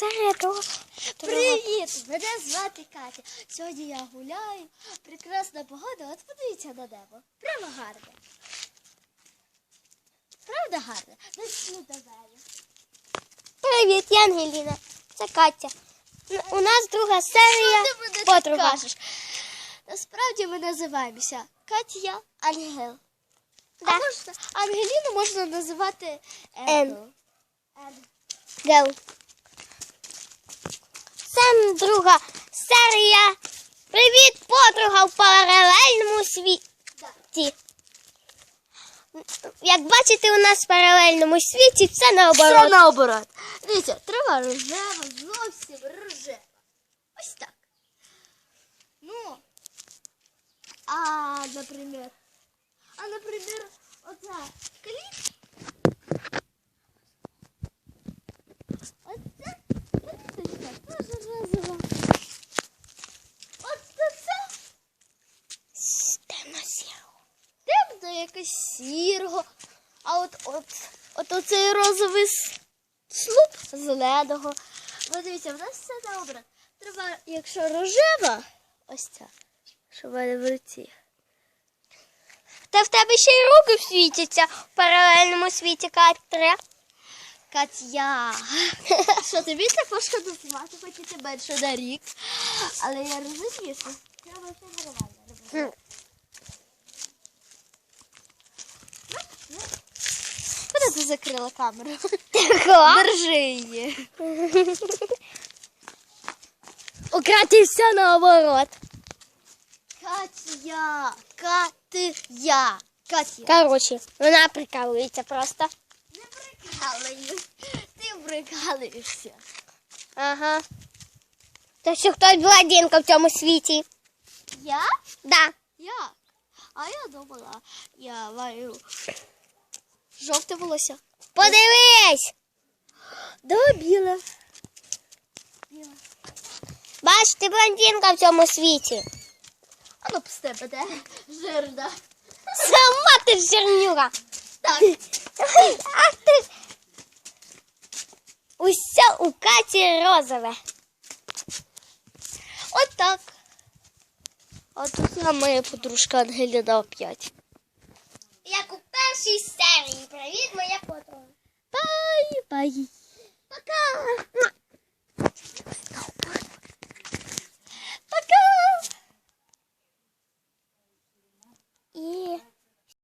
того. Привіт! Мене звати Катя. Сьогодні я гуляю. Прекрасна погода. От подивіться на небо. Прямо гарне. Правда гарне? Ну що до мене. Привіт, я Ангеліна. Це Катя. У нас друга серія подруга. Насправді ми називаємося Катя Ангел. А можна, Ангеліну можна називати Ен. Ен. Ен. Гел. Це друга серія. Привіт, подруга в паралельному світі. Як бачите, у нас в паралельному світі Все наоборот. наоборот. Дивіться, трава рожева, зовсім рожева. Ось так. Ну, а, наприклад, а, наприклад, оця кліп. Оце От це Темно сіро. темно якось сірого. А от, от, от оцей розовий слуп зеленого. Ви дивіться, в нас все добре. Треба, якщо рожева, ось ця, що в мене в руці. Та в тебе ще й руки світяться в паралельному світі, Катя. Катя. Що тобі так важко допомагати, хоч і тебе менше на рік. Але я розумію, що треба все нормально робити. Куди ти закрила камеру? Держи її. У Каті все наоборот. Катя, Катя, Катя. Коротше, вона прикалується просто. Прикалую. Ти прикалуєшся. Ага. То що хтось блондинка в цьому світі. Я? Да. Як? А я думала, я маю жовте волосся. Подивись. Да, біле. Біле. Бач, ти блондинка в цьому світі. А ну пусти мене, жирна. Сама ти жирнюга. Так, Ах ти. Усе у Каті розове. от так. А тут я моя подружка Ангеліна опять. Як у першій серії. Привіт, моя подруга. Бай, бай.